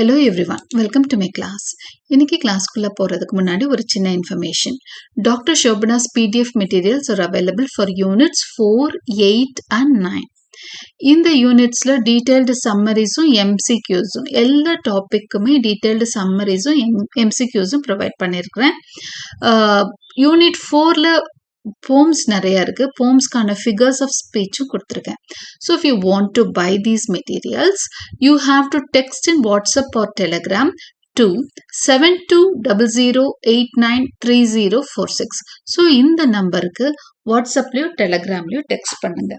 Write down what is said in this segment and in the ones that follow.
Hello everyone welcome to my class இன்னைக்கு கிளாஸ்க்குள்ளே போகிறதுக்கு முன்னாடி ஒரு சின்ன information doctor Shobana's PDF materials are available for units four eight and nine இந்த யூனிட்ஸில் டீட்டெயில்டு சம்மரிஸும் எம்சிக்யூஸும் எல்லா டாப்பிக்குமே டீட்டெயில்டு சம்மரிஸும் எம் எம்சிக்யூஸும் ப்ரொவைட் பண்ணியிருக்கிறேன் யூனிட் ஃபோரில் போம்ஸ் நிறைய இருக்கு. போம்ஸ்க்கான ஃபிகர்ஸ் ஆஃப் ஸ்பீச்சும் கொடுத்துருக்கேன். So if you want to buy these materials you have to text in WhatsApp or Telegram two seven two double zero eight nine three zero four six so இந்த நம்பருக்கு வாட்ஸ்அப்லேயும் டெலகிராம்லேயும் text பண்ணுங்க.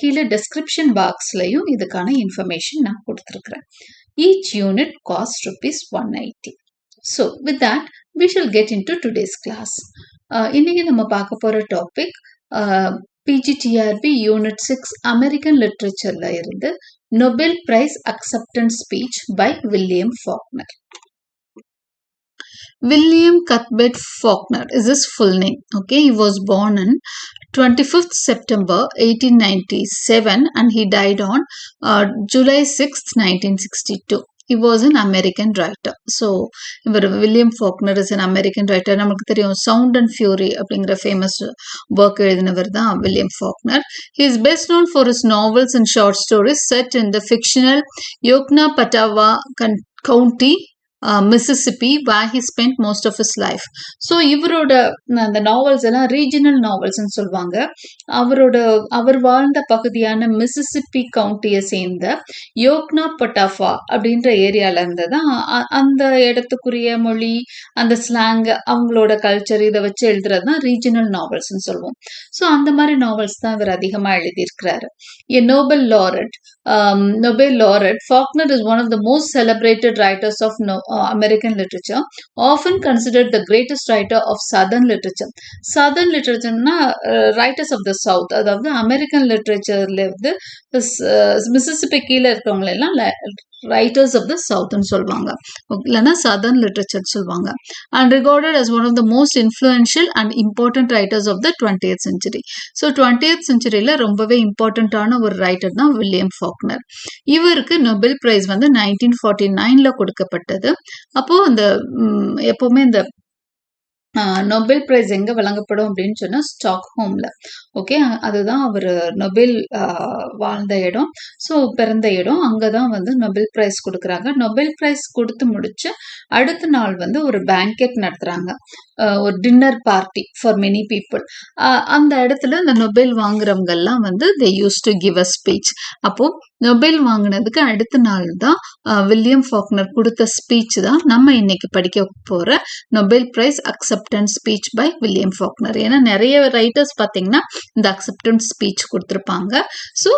கீழே description பாக்ஸ்லையும் இதுக்கான information நான் கொடுத்துருக்குறேன். Each unit cost rupees one eighty so with that we shall get into today's class இன்னைக்கு நம்ம பார்க்க போகிற topic PGTRB unit six American லிட்ரேச்சரில் இருந்து Nobel prize acceptance speech by William Faulkner William Cuthbert Faulkner is his full name. Okay, he was born on 25th September 1897 and he died on uh, July 6th, 1962. He was an American writer. So, இவர் William Faulkner is an American writer நமக்கு தெரியும் sound and fury அப்படிங்கிற famous work எழுதினவர் தான் William Faulkner he is best known for his novels and short stories set in the fictional Yoknapatawpha County Mississippi where he spend most of his life so இவரோட அந்த novels எல்லாம் regional நாவல்ஸ்னு சொல்லுவாங்க. அவரோட அவர் வாழ்ந்த பகுதியான Mississippi கவுண்டியை சேர்ந்த யோக்னா பட்டாஃபா அப்படின்ற ஏரியால இருந்து தான் அந்த இடத்துக்குரிய மொழி அந்த ஸ்லாங் அவங்களோட கல்ச்சர் இதை வச்சு எழுதுறது தான் ரீஜனல் நாவல்ஸ்னு சொல்லுவோம். ஸோ அந்த மாதிரி நாவல்ஸ் தான் இவர் அதிகமாக எழுதியிருக்கிறாரு. A Nobel laureate Nobel laureate Faulkner is one of the most celebrated writers of American literature, often considered the greatest writer of Southern literature. Southern literature-னா writers of the south அதாவது American லிட்ரேச்சர்ல இருந்து Mississippi கீழே இருக்கவங்க எல்லாம் writers of the சவுத்னு சொல்லுவாங்க இல்லைன்னா southern literature சொல்லுவாங்க and regarded as one of the most influential and important writers of the twenty century so twenty செஞ்சுரியில் ரொம்பவே இம்பார்ட்டண்ட்டான ஒரு ரைட்டர் தான் வில்லியம் ஃபாக்னர் இவருக்கு நொபெல் பிரைஸ் வந்து நைன்டீன் ஃபார்ட்டி நைனில் கொடுக்கப்பட்டது. அப்போது அந்த எப்போவுமே இந்த நொபெல் பிரைஸ் எங்கே வழங்கப்படும் அப்படின்னு சொன்னால் ஸ்டாக்ஹோமில். ஓகே அதுதான் அவர் நொபெல் வாழ்ந்த இடம். ஸோ பிறந்த இடம் அங்கே தான் வந்து நொபெல் பிரைஸ் கொடுக்குறாங்க. நொபெல் பிரைஸ் கொடுத்து முடிச்சு அடுத்த நாள் வந்து ஒரு பேங்கெட் நடத்துகிறாங்க ஒரு dinner party for many people அந்த இடத்துல இந்த நொபைல் வாங்குறவங்கெல்லாம் வந்து they used to give a speech அப்போது நொபைல் வாங்கினதுக்கு அடுத்த நாள் தான் வில்லியம் ஃபாக்னர் கொடுத்த ஸ்பீச் தான் நம்ம இன்னைக்கு படிக்க போகிற Nobel prize acceptance speech by William Faulkner ஏன்னா நிறைய ரைட்டர்ஸ் பார்த்தீங்கன்னா இந்த அக்செப்டன்ஸ் ஸ்பீச் கொடுத்துருப்பாங்க. ஸோ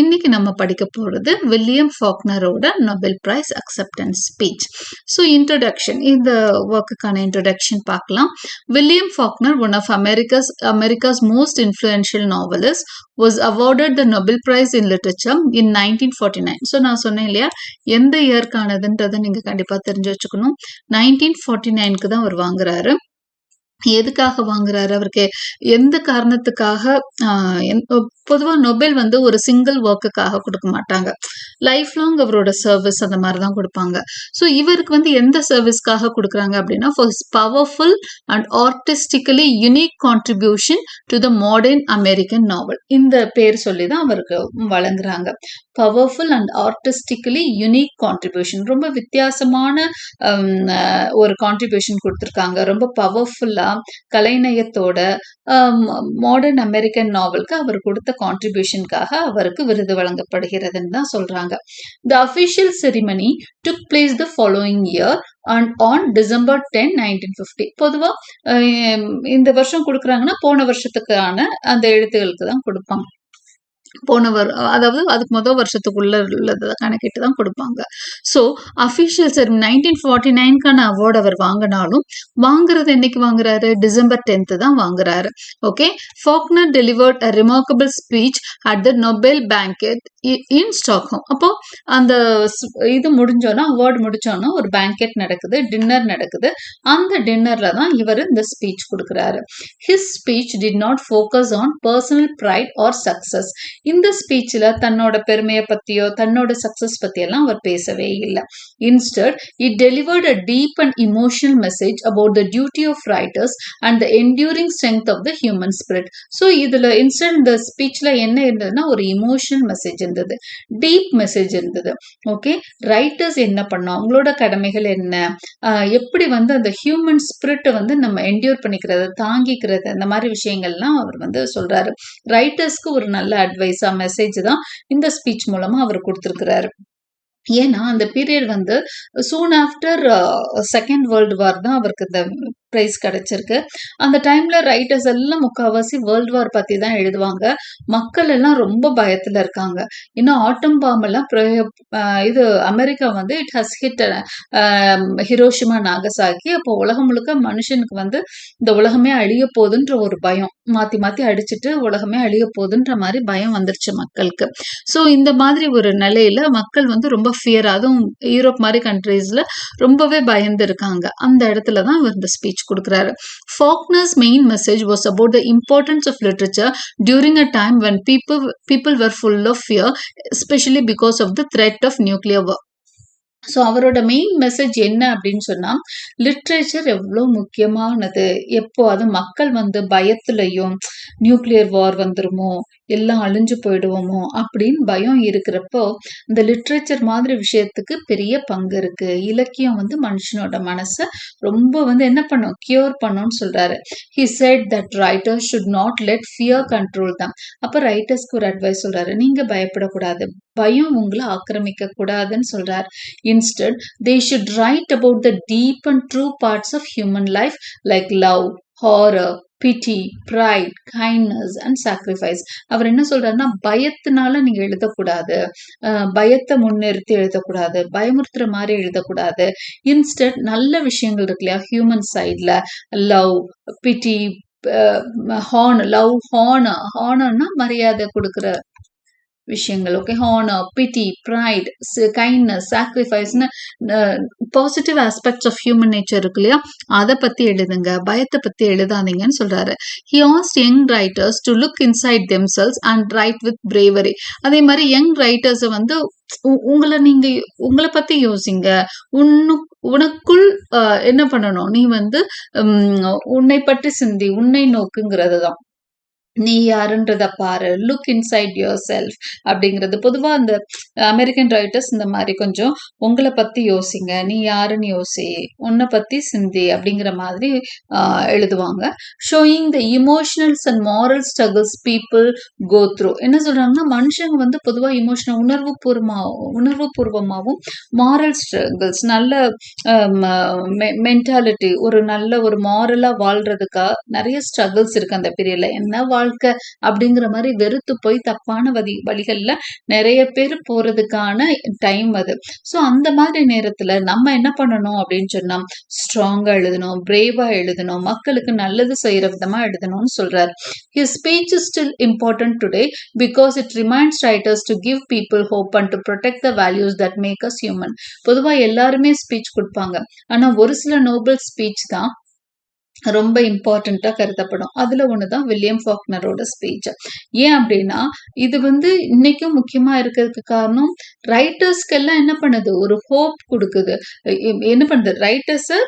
இன்னைக்கு நம்ம படிக்க போகிறது William ஃபாக்னரோட Nobel prize acceptance speech so introduction இந்த ஒர்க்குக்கான இன்ட்ரடக்ஷன் பார்க்கலாம். Indiana, William Faulkner, one of America's, America's most influential novelists, was awarded the Nobel prize in literature in nineteen forty nine so நான் சொன்னேன் இல்லையா எந்த இயர்க்கானதுன்றதை நீங்கள் கண்டிப்பாக தெரிஞ்சு வச்சுக்கணும் நைன்டீன் ஃபார்ட்டி நைனுக்கு தான் அவர் வாங்குறாரு எதுக்காக வாங்குறாரு? அவருக்கு எந்த காரணத்துக்காக பொதுவாக நொபெல் வந்து ஒரு சிங்கிள் ஒர்க்குக்காக கொடுக்க மாட்டாங்க. லைஃப் லாங் அவரோட சர்வீஸ் அந்த மாதிரி தான் கொடுப்பாங்க. ஸோ இவருக்கு வந்து எந்த சர்வீஸ்க்காக கொடுக்குறாங்க அப்படின்னா for powerful and artistically unique contribution to the modern American novel இந்த பேர் சொல்லி தான் அவருக்கு வழங்குறாங்க. Powerful and artistically unique contribution ரொம்ப வித்தியாசமான ஒரு கான்ட்ரிபியூஷன் கொடுத்துருக்காங்க. ரொம்ப பவர்ஃபுல்லாக கலைநயத்தோட மாடர்ன் அமெரிக்கன் நாவலுக்கு அவர் கொடுத்த கான்ட்ரிபியூஷனுக்காக அவருக்கு விருது வழங்கப்படுகிறதுன்னு தான் சொல்றாங்க. The official ceremony took place the following year and on December ten nineteen fifty பொதுவாக இந்த வருஷம் கொடுக்குறாங்கன்னா போன வருஷத்துக்கான அந்த எழுத்துகளுக்கு தான் கொடுப்பாங்க. போனவர் அதாவது அதுக்கு முதல் வருஷத்துக்குள்ள உள்ளதை கணக்கிட்டு தான் கொடுப்பாங்க. ஸோ அஃபிஷியல் சரி நைன்டீன் ஃபார்ட்டி நைன்கான அவார்டு அவர் வாங்கினாலும் வாங்குறது என்னைக்கு வாங்குறாரு? டிசம்பர் டென்த்து தான் வாங்குறாரு. Okay Faulkner delivered a remarkable speech at the Nobel banquet in Stockholm அப்போ அந்த இது முடிஞ்சோன்னா அவார்டு முடிச்சோன்னா ஒரு பேங்கெட் நடக்குது டின்னர் நடக்குது. அந்த டின்னர்ல தான் இவர் இந்த ஸ்பீச் கொடுக்குறாரு. His speech did not focus on personal pride or success இந்த ஸ்பீச்சில் தன்னோட பெருமையை பற்றியோ தன்னோட சக்சஸ் பற்றியெல்லாம் அவர் பேசவே இல்லை. Instead it delivered a deep and emotional message about the duty of writers and the enduring strength of the human spirit so இதில் இன்ஸ்டன்ட் இந்த ஸ்பீச்சில் என்ன இருந்ததுன்னா ஒரு இமோஷனல் மெசேஜ் இருந்தது. டீப் மெசேஜ் இருந்தது. ஓகே ரைட்டர்ஸ் என்ன பண்ணோம்? அவங்களோட கடமைகள் என்ன? எப்படி வந்து அந்த ஹியூமன் ஸ்பிரிட்டை வந்து நம்ம என்டியூர் பண்ணிக்கிறது தாங்கிக்கிறது அந்த மாதிரி விஷயங்கள்லாம் அவர் வந்து சொல்கிறாரு ரைட்டர்ஸ்க்கு ஒரு நல்ல அட்வைஸ் மெசேஜ் தான் இந்த ஸ்பீச் மூலமா அவர் கொடுத்துருக்கிறாரு. ஏன்னா அந்த பீரியட் வந்து soon after second world war தான் அவருக்கு இந்த ப்ரைஸ் கிடைச்சிருக்கு. அந்த டைம்ல ரைட்டர்ஸ் எல்லாம் முக்கால்வாசி வேர்ல்டு வார் பத்தி தான் எழுதுவாங்க. மக்கள் எல்லாம் ரொம்ப பயத்துல இருக்காங்க. இன்னும் ஆட்டம் பாம் எல்லாம் பிரயோ- இது அமெரிக்கா வந்து it has hit Hiroshima Nagasaki அப்போ உலகம் முழுக்க மனுஷனுக்கு வந்து இந்த உலகமே அழிய போகுதுன்ற ஒரு பயம். மாத்தி மாத்தி அடிச்சுட்டு உலகமே அழிய போகுதுன்ற மாதிரி பயம் வந்துருச்சு மக்களுக்கு. ஸோ இந்த மாதிரி ஒரு நிலையில மக்கள் வந்து ரொம்ப ஃபியர் அதுவும் யூரோப் மாதிரி கண்ட்ரீஸ்ல ரொம்பவே பயந்து இருக்காங்க. அந்த இடத்துல தான் இந்த ஸ்பீச் கொடுக்குறாரு. Faulkner's main message was about the importance of literature during a time when people people were full of fear especially because of the threat of nuclear so அவரோட மெயின் மெசேஜ் என்ன அப்படின்னு சொன்னால் லிட்ரேச்சர் எவ்வளோ முக்கியமானது. எப்போ அது மக்கள் வந்து பயத்துலையும் நியூக்ளியர் வார் வந்துருமோ எல்லாம் அழிஞ்சு போயிடுவோமோ அப்படின்னு பயம் இருக்கிறப்போ இந்த லிட்ரேச்சர் மாதிரி விஷயத்துக்கு பெரிய பங்கு இருக்கு. இலக்கியம் வந்து மனுஷனோட மனசை ரொம்ப வந்து என்ன பண்ணும்? கியூர் பண்ணும்னு சொல்றாரு. He said that writers should not let fear control தான் அப்போ ரைட்டர்ஸ்க்கு ஒரு அட்வைஸ் சொல்றாரு. நீங்க பயப்படக்கூடாது. பயம் உங்களை ஆக்கிரமிக்க கூடாதுன்னு சொல்றார். Instead they should write about the deep and true parts of human life like love horror pity pride kindness and sacrifice அவர் என்ன சொல்றாருன்னா பயத்தினால நீங்க எழுதக்கூடாது. பயத்தை முன்னிறுத்தி எழுதக்கூடாது. பயமுறுத்துற மாதிரி எழுதக்கூடாது. இன்ஸ்டன்ட் நல்ல விஷயங்கள் இருக்கு இல்லையா ஹியூமன் சைட்ல லவ் பிட்டி ஹார்ன் லவ் ஹார்ன் ஹார்னா மரியாதை கொடுக்குற விஷயங்கள் okay honour PT pride kindness சாக்ரிஃபைஸ்னு positive aspects of human nature இருக்கு இல்லையா? அதை பற்றி எழுதுங்க. பயத்தை பற்றி எழுதாதீங்கன்னு சொல்றாரு. He asked young writers to look inside themselves and right with bravery அதே மாதிரி யங் ரைட்டர்ஸை வந்து உ- உங்களை நீங்க உங்களை பத்தி யோசிங்க. உன்னு உனக்குள் என்ன பண்ணணும்? நீ வந்து உன்னை பற்றி சிந்தி உன்னை நோக்குங்கிறது தான். நீ யாருன்றத பாரு. லுக் இன்சைட் யுவர் செல்ஃப் அப்படிங்கிறது. பொதுவாக அந்த அமெரிக்கன் ரைட்டர்ஸ் இந்த மாதிரி கொஞ்சம் உங்களை பற்றி யோசிங்க. நீ யாருன்னு யோசி. உன்னை பற்றி சிந்தி அப்படிங்கிற மாதிரி எழுதுவாங்க. Showing the emotionals and moral struggles people go through என்ன சொல்கிறாங்கன்னா மனுஷங்க வந்து பொதுவாக இமோஷனல் உணர்வு பூர்வமா உணர்வு பூர்வமாகவும் மாரல் ஸ்ட்ரகிள்ஸ் நல்ல மென்டாலிட்டி ஒரு நல்ல ஒரு மாரலாக வாழ்கிறதுக்காக நிறைய ஸ்ட்ரகிள்ஸ் இருக்குது அந்த பீரியடில் என்ன வாழ்க்கை அப்படிங்கிற மாதிரி வெறுத்து போய் தப்பான வழி வழிகள்ல நிறைய பேர் போறதுக்கான டைம் அது. ஸோ அந்த மாதிரி நேரத்துல நம்ம என்ன பண்ணணும் அப்படின்னு சொன்னா ஸ்ட்ராங்கா எழுதணும் பிரேவா எழுதணும் மக்களுக்கு நல்லது செய்யற விதமா எழுதணும்னு சொல்றாரு. His speech is still important today because it reminds writers to give people hope and to protect the values that make us human பொதுவா எல்லாருமே ஸ்பீச் கொடுப்பாங்க. ஆனா ஒரு சில நோபல் ஸ்பீச் தான் ரொம்ப இம்பார்ட்டண்ட்டாக கருதப்படும். அதில் ஒன்று தான் வில்லியம் ஃபாக்னரோட ஸ்பீச் ஏன் அப்படின்னா இது வந்து இன்னைக்கும் முக்கியமாக இருக்கிறதுக்கு காரணம் ரைட்டர்ஸ்க்கெல்லாம் என்ன பண்ணுது? ஒரு ஹோப் கொடுக்குது. என்ன பண்ணுது? ரைட்டர்ஸை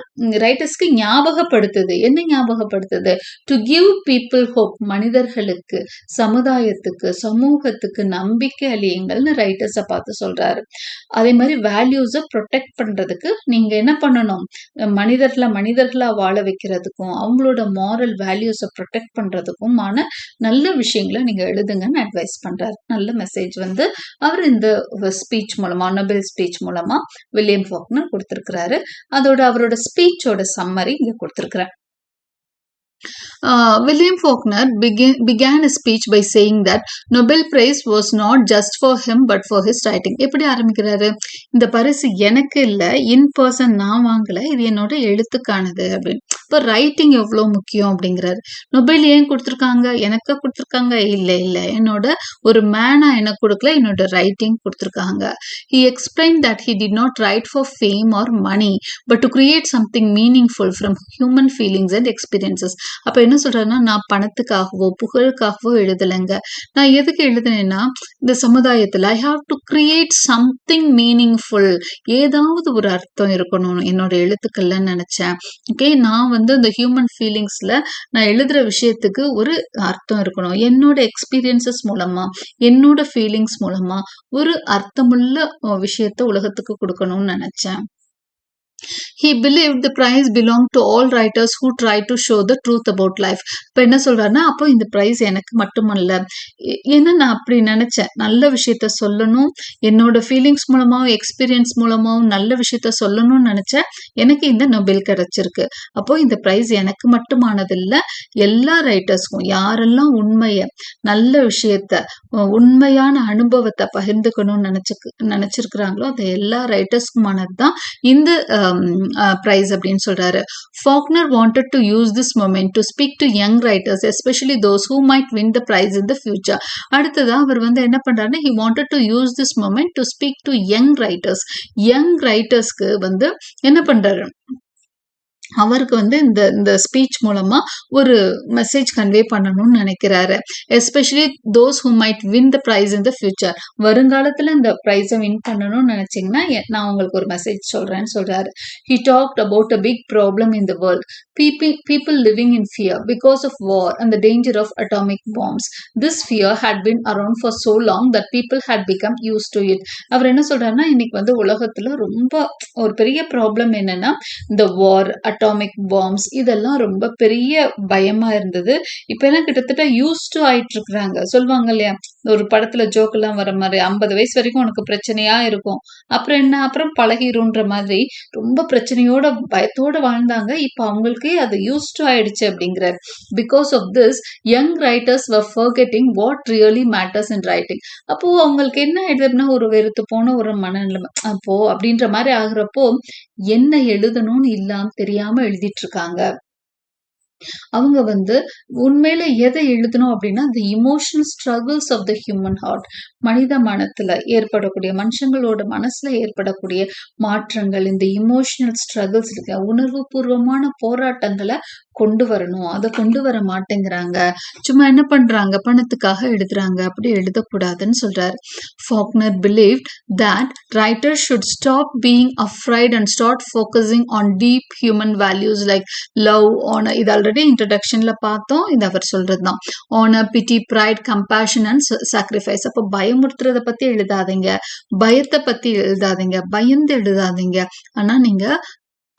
ரைட்டர்ஸ்க்கு ஞாபகப்படுத்துது. என்ன ஞாபகப்படுத்துது? டு கிவ் பீப்புள் ஹோப் மனிதர்களுக்கு சமுதாயத்துக்கு சமூகத்துக்கு நம்பிக்கை அழியுங்கள்னு ரைட்டர்ஸை பார்த்து சொல்கிறாரு அதே மாதிரி வேல்யூஸை ப்ரொடெக்ட் பண்ணுறதுக்கு நீங்கள் என்ன பண்ணணும்? மனிதர்களை மனிதர்களாக வாழ பண்ணுறதுக்கும் அவங்களோட மாரல் வேல்யூஸை ப்ரொடெக்ட் பண்றதுக்குமான நல்ல விஷயங்களை நீங்க எழுதுங்கன்னு அட்வைஸ் பண்றாரு நல்ல மெசேஜ் வந்து அவர் இந்த ஸ்பீச் மூலமா நொபெல் ஸ்பீச் மூலமா வில்லியம் ஃபாக்னர் கொடுத்திருக்கிறாரு. அதோட அவரோட ஸ்பீச்சோட சம்மரி இங்க கொடுத்துருக்குறேன். Uh, William Faulkner begin, began his speech by saying that Nobel Prize was not just for him but for his writing. எப்படி ஆரம்பிக்கிறாரு? இந்த பரிசு எனக்கு இல்லை இன் பர்சன் நான் வாங்கல இது என்னோட எழுத்துக்கானது அப்படின்னு. இப்போ ரைட்டிங் எவ்வளோ முக்கியம் அப்படிங்கிறாரு. நொபைல் ஏன் கொடுத்துருக்காங்க? எனக்கு கொடுத்துருக்காங்க? இல்லை இல்லை. என்னோட ஒரு மேனா எனக்கு கொடுக்கல என்னோட ரைட்டிங் கொடுத்துருக்காங்க. He explain that he did not write for fame or money but to create something meaningful from human feelings and experiences அப்போ என்ன சொல்கிறேன்னா நான் பணத்துக்காகவோ புகழுக்காகவோ எழுதலைங்க. நான் எதுக்கு எழுதுனேன்னா இந்த சமுதாயத்தில் I have to create something meaningful ஏதாவது ஒரு அர்த்தம் இருக்கணும் என்னோட எழுத்துக்கள்ல நினச்சேன். ஓகே நான் வந்து இந்த ஹியூமன் ஃபீலிங்ஸில் நான் எழுதுகிற விஷயத்துக்கு ஒரு அர்த்தம் இருக்கணும். என்னோட எக்ஸ்பீரியன்சஸ் மூலமா என்னோட ஃபீலிங்ஸ் மூலமா ஒரு அர்த்தமுள்ள விஷயத்த உலகத்துக்கு கொடுக்கணும்னு நினச்சேன். He believed the prize belonged to all writers who tried to show the truth about life. இப்போ என்ன சொல்றாருன்னா அப்போ இந்த ப்ரைஸ் எனக்கு மட்டுமல்ல. ஏன்னா நான் அப்படி நினைச்சேன்? நல்ல விஷயத்த சொல்லணும். என்னோட ஃபீலிங்ஸ் மூலமாகவும் எக்ஸ்பீரியன்ஸ் மூலமாகவும் நல்ல விஷயத்த சொல்லணும்னு நினைச்சேன். எனக்கு இந்த நொபில் கிடைச்சிருக்கு. அப்போ இந்த ப்ரைஸ் எனக்கு மட்டுமானதில்லை. எல்லா ரைட்டர்ஸ்க்கும் யாரெல்லாம் உண்மையை நல்ல விஷயத்த உண்மையான அனுபவத்தை பகிர்ந்துக்கணும்னு நினைச்சு நினைச்சிருக்கிறாங்களோ அது எல்லா ரைட்டர்ஸ்க்குமானது தான் இந்த ப்ரைஸ் அப்படின்னு சொல்றாரு. Faulkner wanted to use this moment to speak to young writers especially those who might win the prize in the future அடுத்ததாக அவர் வந்து என்ன பண்றாருன்னா he wanted to use this moment to speak to young writers young ரைட்டர்ஸ்க்கு வந்து என்ன பண்றாரு? அவருக்கு வந்து இந்த இந்த ஸ்பீச் மூலமா ஒரு மெசேஜ் கன்வே பண்ணணும்னு நினைக்கிறாரு. Especially those who might win the prize in the future வருங்காலத்துல இந்த ப்ரைஸை வின் பண்ணணும்னு நினைச்சீங்கன்னா நான் உங்களுக்கு ஒரு மெசேஜ் சொல்றேன்னு சொல்றாரு. He talked about a big problem in the world people people living in fear because of war and the danger of atomic bombs this fear had been around for so long that people had become used to it அவர் என்ன சொல்றாருன்னா இன்னைக்கு வந்து உலகத்துல ரொம்ப ஒரு பெரிய problem என்னன்னா இந்த வார் அட்டாமிக் பாம்ஸ் இதெல்லாம் ரொம்ப பெரிய பயமா இருந்தது. இப்ப எல்லாம் கிட்டத்தட்ட யூஸ்டு ஆயிட்டு இருக்கிறாங்க சொல்லுவாங்க இல்லையா ஒரு படத்துல ஜோக் எல்லாம் வர மாதிரி ஐம்பது வயசு வரைக்கும் உனக்கு பிரச்சனையா இருக்கும். அப்புறம் என்ன? அப்புறம் பழகிருன்ற மாதிரி. ரொம்ப பிரச்சனையோட பயத்தோட வாழ்ந்தாங்க. இப்ப அவங்களுக்கே அது யூஸ்டு ஆயிடுச்சு அப்படிங்கிறார். Because of this young writers were forgetting what really matters in writing அப்போ அவங்களுக்கு என்ன ஆயிடுதுன்னா ஒரு வெறுத்து போன ஒரு மனநிலைமை. அப்போ அப்படின்ற மாதிரி ஆகுறப்போ என்ன எழுதணும்னு இல்லாம தெரியாம எழுதிட்டு இருக்காங்க அவங்க வந்து உண்மையில எதை எழுதணும் அப்படின்னா the emotional struggles of the human heart மனித மனத்துல ஏற்படக்கூடிய மனுஷங்களோட மனசுல ஏற்படக்கூடிய மாற்றங்கள் இந்த இமோஷனல் ஸ்ட்ரகிள்ஸ் இருக்கு. உணர்வு பூர்வமான போராட்டங்களை கொண்டு வரணும். அதை கொண்டு வர மாட்டேங்கிறாங்க. சும்மா என்ன பண்றாங்க? பணத்துக்காக எழுதுறாங்க அப்படி எழுதக்கூடாதுன்னு சொல்றாரு. Faulkner believe that writer should stop being afraid and start focusing on deep human values like love honor. இது ஆல்ரெடி இன்ட்ரடக்ஷன்ல பார்த்தோம். இது அவர் சொல்றதுதான். Honor pity pity pride compassion and sacrifice அப்போ பயமுறுத்துறத பத்தி எழுதாதீங்க. பயத்தை பத்தி எழுதாதீங்க. பயந்து எழுதாதீங்க. ஆனா நீங்க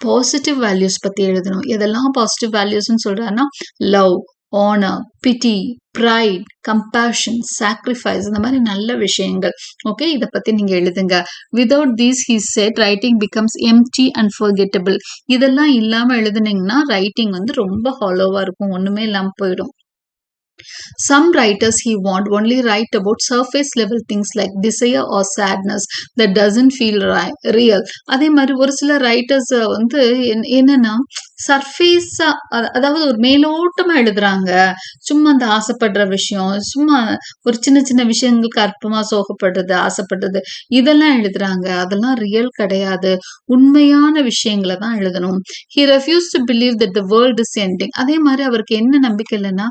பாசிட்டிவ் வேல்யூஸ் பத்தி எழுதணும். எதெல்லாம் பாசிட்டிவ் வேல்யூஸ்னு சொல்றாருன்னா love honour pity pride compassion sacrifice இந்த மாதிரி நல்ல விஷயங்கள். ஓகே இதை பத்தி நீங்க எழுதுங்க. Without these he said writing becomes empty and forgettable இதெல்லாம் இல்லாம எழுதுனீங்கன்னா ரைட்டிங் வந்து ரொம்ப ஹாலோவா இருக்கும். ஒண்ணுமே இல்லாமல் போயிடும். Some writers he want only write about surface level things like desire or sadness that doesn't feel real. அதே மாதிரி ஒரு சில ரைட்டர்ஸ் வந்து என்னன்னா சர்ஃபேஸா அதாவது ஒரு மேலோட்டமா எழுதுறாங்க. சும்மா அந்த ஆசைப்படுற விஷயம் சும்மா ஒரு சின்ன சின்ன விஷயங்களுக்கு அற்பமா சோகப்படுறது ஆசைப்படுறது இதெல்லாம் எழுதுறாங்க. அதெல்லாம் ரியல் கிடையாது. உண்மையான விஷயங்களை தான் எழுதணும். He refuse to believe that the world is ending அதே மாதிரி அவருக்கு என்ன நம்பிக்கை இல்லைன்னா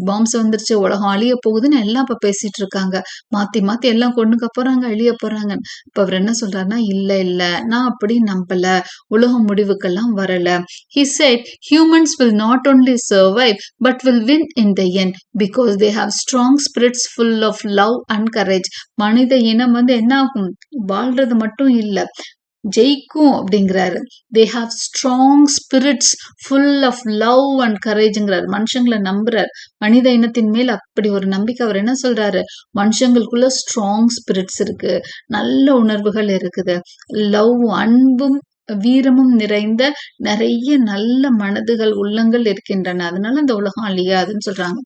அட்டாமிக் பாம்ஸ் வந்துருச்சு உலகம் அழிய போகுதுன்னு எல்லாம் இப்ப பேசிட்டு இருக்காங்க மாத்தி மாத்தி எல்லாம் கொண்டுக்க போறாங்க அழிய போறாங்க இப்ப அவர் என்ன சொல்றாருன்னா இல்ல இல்ல நான் அப்படி நம்பல. உலகம் முடிவுக்கெல்லாம் வரல. He said humans will not only survive but will win in the end because they have strong spirits full of love and courage மனித இனம் வந்து என்ன ஆகும்? வாழ்றது மட்டும் இல்ல. ஜெயிக்கும் அப்படிங்கிறாரு. They have strong spirits full of love and கரேஜ்ங்கிறாரு மனுஷங்களை நம்புறாரு. மனித இனத்தின் மேல் அப்படி ஒரு நம்பிக்கை அவர் என்ன சொல்றாரு? மனுஷங்களுக்குள்ள ஸ்ட்ராங் ஸ்பிரிட்ஸ் இருக்கு. நல்ல உணர்வுகள் இருக்குது. லவ் அன்பும் வீரமும் நிறைந்த நிறைய நல்ல மனதுகள் உள்ளங்கள் இருக்கின்றன. அதனால இந்த உலகம் அழியாதுன்னு சொல்றாங்க.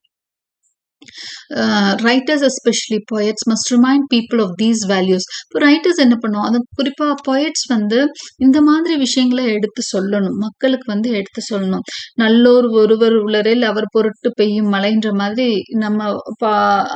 Writers especially poets must remind people of these values இப்போ ரைட்டர்ஸ் என்ன பண்ணுவோம் அது குறிப்பாக பொயட்ஸ் வந்து இந்த மாதிரி விஷயங்களை எடுத்து சொல்லணும். மக்களுக்கு வந்து எடுத்து சொல்லணும். நல்லோர் ஒருவர் உள்ளரில் அவர் பொருட்டு பெய்யும் மழைன்ற மாதிரி நம்ம பா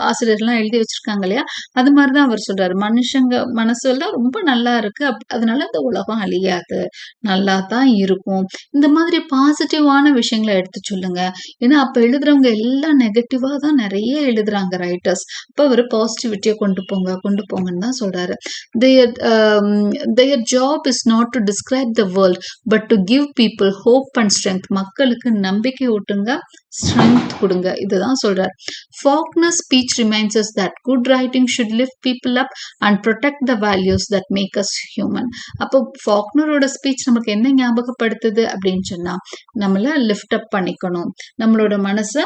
ஆசிரியர்லாம் எழுதி வச்சிருக்காங்க இல்லையா? அது மாதிரி தான் அவர் சொல்றாரு. மனுஷங்க மனசுல ரொம்ப நல்லா இருக்கு. அப் அதனால இந்த உலகம் அழியாது. நல்லா தான் இருக்கும். இந்த மாதிரி பாசிட்டிவான விஷயங்களை எடுத்து சொல்லுங்க. ஏன்னா அப்போ எழுதுறவங்க எல்லாம் நெகட்டிவாக தான் நிறைய நிறைய எழுதுறாங்க ரைட்டர்ஸ் அப்போ அவர் பாசிட்டிவிட்டியை கொண்டு போங்க கொண்டு போங்கன்னு தான் சொல்றாரு their their job is not to describe the world but to give people hope and strength மக்களுக்கு நம்பிக்கை ஊட்டுங்க ஸ்ட்ரென்த் கொடுங்க இதுதான் சொல்றாரு Faulkner speech reminds that good writing should lift people up and protect the values that make us human அப்போ ஃபாக்னரோட speech நமக்கு என்ன ஞாபகப்படுத்துது அப்படின்னு சொன்னா நம்மள லிஃப்ட் அப் பண்ணிக்கணும் நம்மளோட மனசை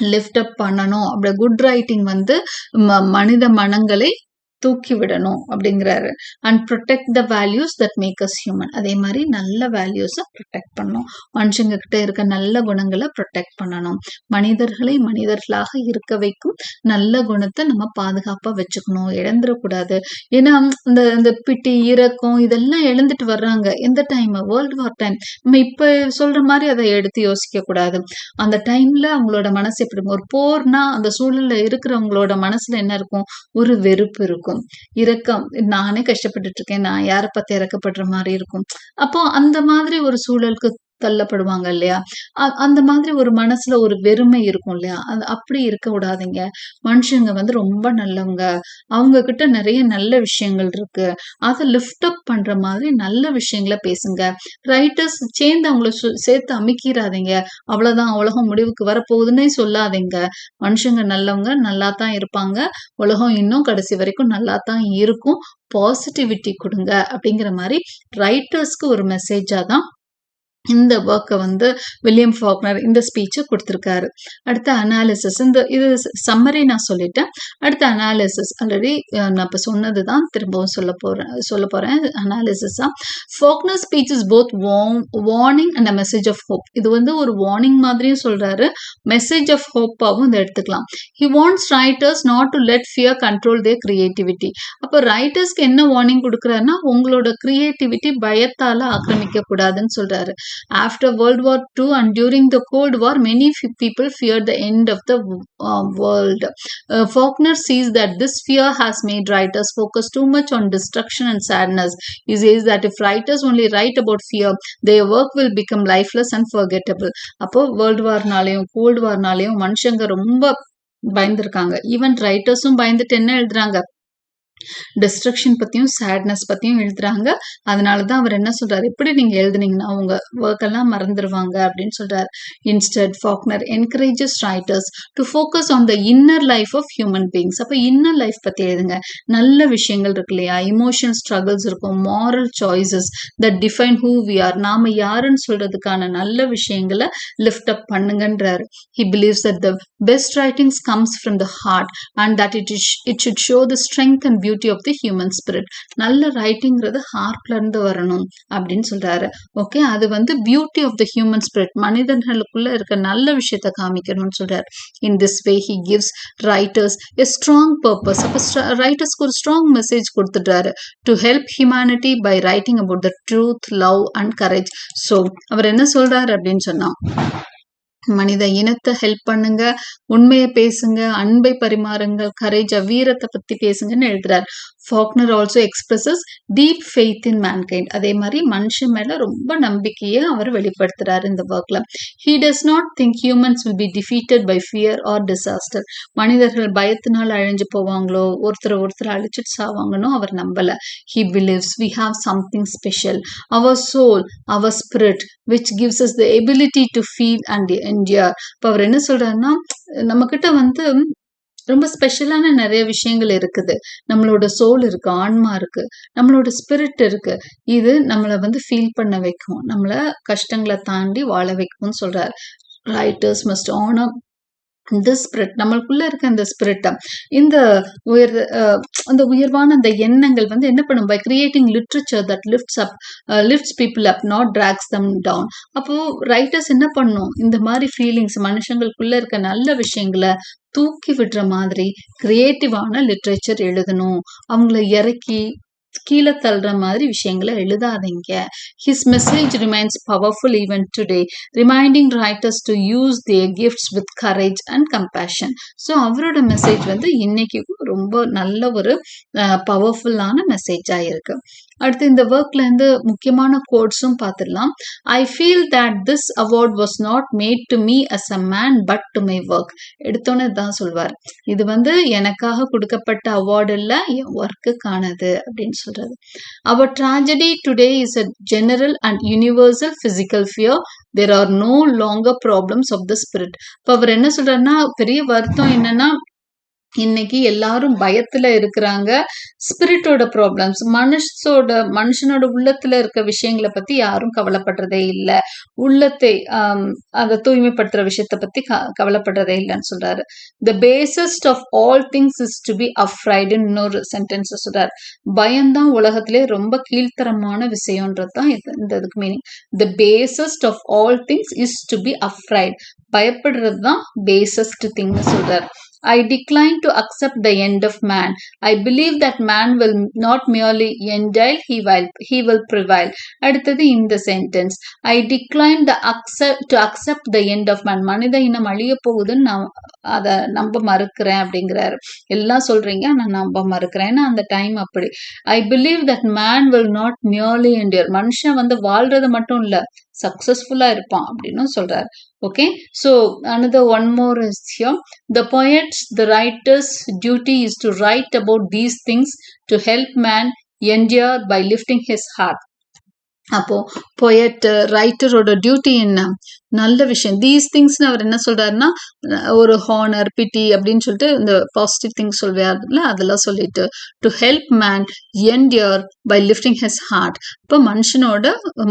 லிஃப்ட் அப் பண்ணணும். அப்படி குட் ரைட்டிங் வந்து ம- மனித மனங்களை தூக்கி விடணும் அப்படிங்கிறாரு. And protect the values that make us human அதே மாதிரி நல்ல வேல்யூஸை ப்ரொடெக்ட் பண்ணணும். மனுஷங்க கிட்ட இருக்க நல்ல குணங்களை ப்ரொடெக்ட் பண்ணணும். மனிதர்களை மனிதர்களாக இருக்க வைக்கும் நல்ல குணத்தை நம்ம பாதுகாப்பாக வச்சுக்கணும். இழந்துடக்கூடாது. ஏன்னா இந்த இந்த பிட்டி இரக்கம் இதெல்லாம் எழுந்துட்டு வர்றாங்க. எந்த டைம் வேர்ல்டு வார் டைம் நம்ம இப்போ சொல்ற மாதிரி அதை எடுத்து யோசிக்க கூடாது அந்த டைம்ல அவங்களோட மனசு எப்படி ஒரு போர்னா அந்த சூழல்ல இருக்கிறவங்களோட மனசுல என்ன இருக்கும்? ஒரு வெறுப்பு இருக்கும். இரக்கம். நானே கஷ்டப்பட்டுட்டு இருக்கேன். நான் யாரை பார்த்து இறக்கப்படுற மாதிரி இருக்கும். அப்போ அந்த மாதிரி ஒரு சூழலுக்கு தள்ளப்படுவாங்க இல்லையா? அந்த மாதிரி ஒரு மனசுல ஒரு வெறுமை இருக்கும் இல்லையா? அது அப்படி இருக்க விடாதீங்க. மனுஷங்க வந்து ரொம்ப நல்லவங்க. அவங்க கிட்ட நிறைய நல்ல விஷயங்கள் இருக்கு. அதை லிஃப்ட் அப் பண்ற மாதிரி நல்ல விஷயங்களை பேசுங்க. ரைட்டர்ஸ் சேர்ந்து அவங்கள சு- சேர்த்து அமைக்கிறாதீங்க. அவ்வளவுதான். உலகம் முடிவுக்கு வரப்போகுதுன்னே சொல்லாதீங்க. மனுஷங்க நல்லவங்க நல்லா தான் இருப்பாங்க. உலகம் இன்னும் கடைசி வரைக்கும் நல்லா தான் இருக்கும். பாசிட்டிவிட்டி கொடுங்க. அப்படிங்கிற மாதிரி ரைட்டர்ஸ்க்கு ஒரு மெசேஜா தான் இந்த ஒர்க்கை வந்து வில்லியம் ஃபாக்னர் இந்த ஸ்பீச்சை கொடுத்துருக்காரு. அடுத்த அனாலிசிஸ் இந்த இது சம்மரி நான் சொல்லிட்டேன். அடுத்த அனாலிசிஸ் ஆல்ரெடி நான் இப்போ சொன்னது தான் திரும்பவும் சொல்ல போகிறேன் சொல்ல போகிறேன் அனாலிசிஸாக Faulkner speech is both warning and a message of hope இது வந்து ஒரு வார்னிங் மாதிரியும் சொல்கிறாரு மெசேஜ் ஆஃப் ஹோப்பாகவும் இதை எடுத்துக்கலாம். He wants writers not to let fear control their creativity அப்போ ரைட்டர்ஸ்க்கு என்ன வார்னிங் கொடுக்குறாருன்னா உங்களோட கிரியேட்டிவிட்டி பயத்தால் ஆக்கிரமிக்கக்கூடாதுன்னு சொல்கிறாரு After World War II and during the Cold War, many f- people feared the end of the uh, world. Uh, Faulkner sees that this fear has made writers focus too much on destruction and sadness. He says that if writers only write about fear, their work will become lifeless and forgettable. அப்போ world வார்னாலையும் cold வார்னாலையும் மனுஷங்க ரொம்ப பயந்துருக்காங்க even ரைட்டர்ஸும் பயந்துட்டு என்ன எழுதுறாங்க destruction பத்தியும் sadness பற்றியும் எழுதுறாங்க. அதனால தான் அவர் என்ன சொல்றாரு? எப்படி நீங்க எழுதுனீங்கன்னா உங்கள் ஒர்க் எல்லாம் மறந்துடுவாங்க அப்படின்னு சொல்றாரு. Instead Faulkner encourages writers to focus on the inner life of human beings அப்போ இன்னர் லைஃப் பத்தி எழுதுங்க. நல்ல விஷயங்கள் இருக்கு இல்லையா? இமோஷன் ஸ்ட்ரகிள்ஸ் இருக்கும் moral choices that define who we are நாம யாருன்னு சொல்றதுக்கான நல்ல விஷயங்களை lift up பண்ணுங்கன்றாரு. He believes that the best writings comes from the heart and that it it should show the strength and beauty of the human spirit நல்ல ரைட்டிங்கிறது ஹார்ட்லேருந்து வரணும் அப்படின்னு சொல்றாரு. Okay அது வந்து beauty of the human spirit மனிதர்களுக்குள்ளே இருக்க நல்ல விஷயத்தை காமிக்கணும்னு சொல்றாரு. In this way he gives writers a strong purpose அப்போ ரைட்டர்ஸ்க்கு ஒரு ஸ்ட்ராங் மெசேஜ் கொடுத்துட்டாரு to help humanity by writing about the truth love and courage so அவர் என்ன சொல்றாரு அப்படின்னு சொன்னா மனித இனத்தை ஹெல்ப் பண்ணுங்க உண்மையை பேசுங்க அன்பை பரிமாறுங்கள் கரேஜா வீரத்தை பத்தி பேசுங்கன்னு எழுதுறார். Faulkner also expresses deep faith in mankind அதே மாதிரி மனுஷன் மேல ரொம்ப நம்பிக்கையை அவர் வெளிப்படுத்துறாரு இந்த ஒர்க்ல he does not think humans will be defeated by fear or disaster மனிதர்கள் பயத்தினால் அழிஞ்சு போவாங்களோ ஒருத்தர் ஒருத்தர் அழிச்சிட்டு சாவாங்கன்னு அவர் நம்பல. He believes we have something special our soul our spirit which gives us the ability to feel and endure இப்போ அவர் என்ன சொல்றாருன்னா நம்மக்கிட்ட வந்து ரொம்ப ஸ்பெஷலான நிறைய விஷயங்கள் இருக்குது. நம்மளோட சோல் இருக்கு ஆன்மா இருக்கு நம்மளோட ஸ்பிரிட் இருக்கு. இது நம்மளை வந்து ஃபீல் பண்ண வைக்கும். நம்மள கஷ்டங்களை தாண்டி வாழ வைக்கும்னு சொல்றாரு. ரைட்டர்ஸ் மஸ்ட் ஆனர் இந்த ஸ்பிரிட் நம்மளுக்குள்ள இருக்க அந்த ஸ்பிரிட் இந்த உயர் அந்த உயர்வான அந்த எண்ணங்கள் வந்து என்ன பண்ணும்? By creating literature that lifts up lifts people up not drags them down அப்போ ரைட்டர்ஸ் என்ன பண்ணும்? இந்த மாதிரி ஃபீலிங்ஸ் மனுஷங்களுக்குள்ள இருக்க நல்ல விஷயங்களை தூக்கி விடுற மாதிரி கிரியேட்டிவான லிட்ரேச்சர் எழுதணும். அவங்கள இறக்கி கீழே தள்ளுற மாதிரி விஷயங்களை எழுதாதீங்க. His message remains powerful even today reminding writers to use their gifts with courage and compassion so அவரோட மெசேஜ் வந்து இன்னைக்கு ரொம்ப நல்ல ஒரு பவர்ஃபுல்லான மெசேஜாக இருக்கு. அடுத்து இந்த ஒர்க்ல இருந்து முக்கியமான கோட்ஸும் பார்த்துடலாம் I feel that this award was not made to me as a man but to my work எடுத்தோன்னே தான் சொல்வார். இது வந்து எனக்காக கொடுக்கப்பட்ட அவார்டு இல்லை என் ஒர்க்குக்கானது அப்படின்னு சொல்றது. Our tragedy today is a general and universal physical fear there are no longer problems of the spirit இப்போ அவர் என்ன சொல்றாருன்னா பெரிய வருத்தம் என்னன்னா இன்னைக்கு எல்லாரும் பயத்துல இருக்கிறாங்க. ஸ்பிரிட்டோட ப்ராப்ளம்ஸ் மனுஷோட மனுஷனோட உள்ளத்துல இருக்க விஷயங்களை பத்தி யாரும் கவலைப்படுறதே இல்லை. உள்ளத்தை அதை தூய்மைப்படுத்துற விஷயத்த பத்தி கவலைப்படுறதே இல்லைன்னு சொல்றாரு. The basest of all things is to be அஃப்ரைடுன்னு இன்னொரு சென்டென்ஸ் சொல்றாரு. பயம்தான் உலகத்திலே ரொம்ப கீழ்த்தரமான விஷயம்ன்றது தான் இந்த இதுக்கு meaning the basest of all things is to be afraid பயப்படுறது தான் பேசஸ்ட் திங்னு சொல்றாரு. I decline to accept the end of man. I believe that man will not merely endile, he will, he will prevail. அடுத்தது இந்த sentence I decline the accept to accept the end of man மனித இனம் அழிய போகுதுன்னு நான் அதை நம்ப மறுக்கிறேன் அப்படிங்கிறாரு. எல்லாம் சொல்றீங்க நான் நம்ப மறுக்கிறேன். ஏன்னா அந்த டைம் அப்படி. I believe that man will not merely endure மனுஷன் வந்து வாழ்றது மட்டும் இல்ல சக்சஸ்ஃபுல்லா இருப்பான் அப்படின்னு சொல்றாரு okay so another one more is here the poets the writers duty is to write about these things to help man endure by lifting his heart அப்போ பொயட் ரைட்டரோட டியூட்டி என்ன? நல்ல விஷயம். தீஸ் திங்ஸ்னு அவர் என்ன சொல்றாருன்னா ஒரு ஹானர் பிட்டி அப்படின்னு சொல்லிட்டு இந்த பாசிட்டிவ் திங்ஸ் சொல்வார்ல அதெல்லாம் சொல்லிட்டு to help man endure by lifting his heart இப்போ மனுஷனோட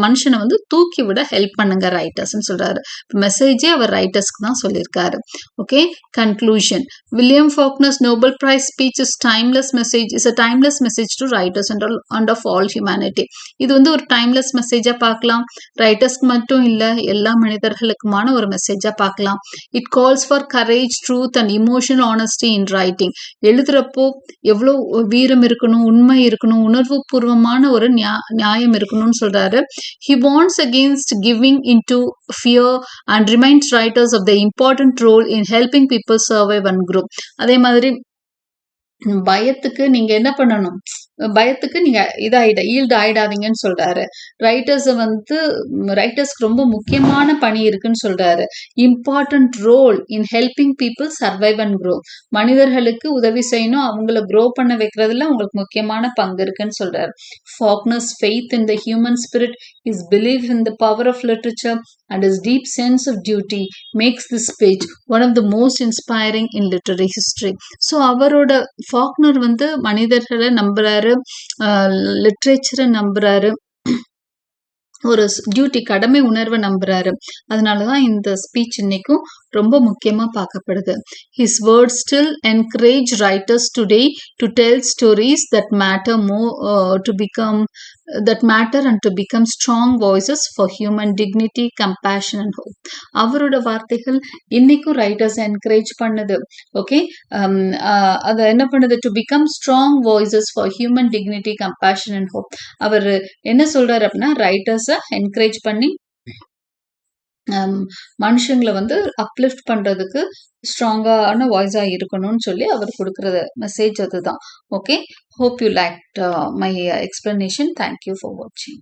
மனுஷனை வந்து தூக்கி விட ஹெல்ப் பண்ணுங்க ரைட்டர்ஸ்னு சொல்றாரு. மெசேஜே அவர் ரைட்டர்ஸ்க்கு தான் சொல்லியிருக்காரு. Okay conclusion William Faulkner's Nobel prize speech is timeless message is a timeless message to writers and and of all humanity இது வந்து ஒரு டைம்லெஸ் மெசேஜா பார்க்கலாம். ரைட்டர்ஸ்க்கு மட்டும் இல்ல எல்லா மனிதர்களுக்குமான ஒரு மெசேஜா பார்க்கலாம். It calls for courage truth and emotional honesty in writing எழுதுறப்போ எவ்வளோ வீரம் இருக்கணும் உண்மை இருக்கணும் உணர்வு பூர்வமான ஒரு நியாயம் இருக்கணும்னு சொல்றாரு. He wants against giving in to fear and reminds writers of the important role in helping people survive and group அதே மாதிரி பயத்துக்கு நீங்க என்ன பண்ணணும்? பயத்துக்கு நீங்க இதாயிட ஈல்டு ஆயிடாதீங்கன்னு சொல்றாரு. ரைட்டர்ஸ் வந்து ரைட்டர்ஸ்க்கு ரொம்ப முக்கியமான பணி இருக்குன்னு சொல்றாரு. Important role in helping people survive and grow மனிதர்களுக்கு உதவி செய்யணும் அவங்கள க்ரோ பண்ண வைக்கிறதுல உங்களுக்கு முக்கியமான பங்கு இருக்குன்னு சொல்றாரு. Faulkner's faith in the human spirit is believe in the power of literature and is deep sense of duty makes this page one of the most inspiring in literary history so அவரோட Faulkner வந்து மனிதர்களை நம்புறாரு லிட்ரேச்சரை நம்புறாரு. ஒரு duty கடமை உணர்வை நம்புறாரு. அதனாலதான் இந்த speech இன்னைக்கும் ரொம்ப முக்கியமா பார்க்கப்படுது. His word still encourage writers today to tell stories that matter more to become that matter and to become strong voices for human dignity compassion and hope அவரோட வார்த்தைகள் இன்னைக்கும் ரைட்டர்ஸ் என்கரேஜ் பண்ணுது. ஓகே um, uh, அதை என்ன பண்ணுது? To become strong voices for human dignity compassion and hope அவர் என்ன சொல்றாரு அப்படின்னா ரைட்டர்ஸை என்கரேஜ் பண்ணி மனுஷங்களை வந்து அப்லிஃப்ட் பண்றதுக்கு ஸ்ட்ராங்கான வாய்ஸாக இருக்கணும்னு சொல்லி அவர் கொடுக்குற மெசேஜ் அதுதான். Okay hope you like my explanation thank you for வாட்சிங்